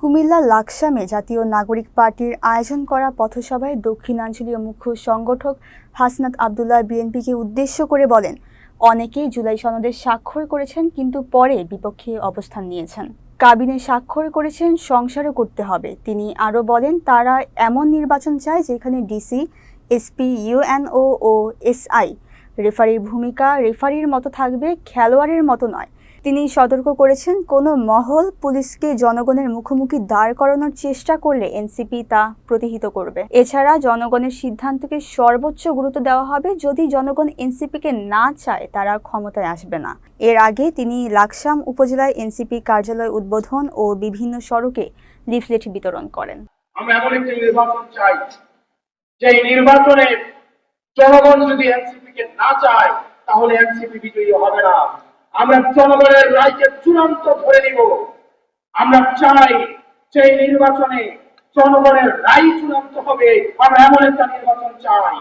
কুমিল্লা লাকসামে জাতীয় নাগরিক পার্টির আয়োজন করা পথসভায় দক্ষিণাঞ্চলীয় মুখ্য সংগঠক হাসনাত আবদুল্লাহ বিএনপিকে উদ্দেশ্য করে বলেন, অনেকেই জুলাই সনদে স্বাক্ষর করেছেন, কিন্তু পরে বিপক্ষে অবস্থান নিয়েছেন। কাবিনে স্বাক্ষর করেছেন, সংসারও করতে হবে। তিনি আরও বলেন, তারা এমন নির্বাচন চায় যেখানে ডিসি, এসপি ইউএনও ও এসআই রেফারির ভূমিকা রেফারির মতো থাকবে, খেলোয়াড়ের মতো নয়। তিনি সতর্ক করেছেন, কোনো মহল পুলিশকে জনগণের মুখোমুখি দাঁড় করানোর চেষ্টা করলে এনসিপি তা প্রতিহিত করবে। এছাড়া জনগণের সিদ্ধান্তকে সর্বোচ্চ গুরুত্ব দেওয়া হবে, যদি জনগণ এনসিপিকে না চায়, তারা ক্ষমতায় আসবে না। এর আগে তিনি লাকসাম উপজেলায় এনসিপি কার্যালয় উদ্বোধন ও বিভিন্ন সড়কে লিফলেট বিতরণ করেন। নির্বাচন জনগণ যদি না চায়, তাহলে এনসিপি বিজয়ী হবে না। আমরা জনগণের রায়কে চূড়ান্ত ধরে নিব। আমরা চাই সেই নির্বাচনে জনগণের রায় চূড়ান্ত হবে। আমরা এমন একটা নির্বাচন চাই।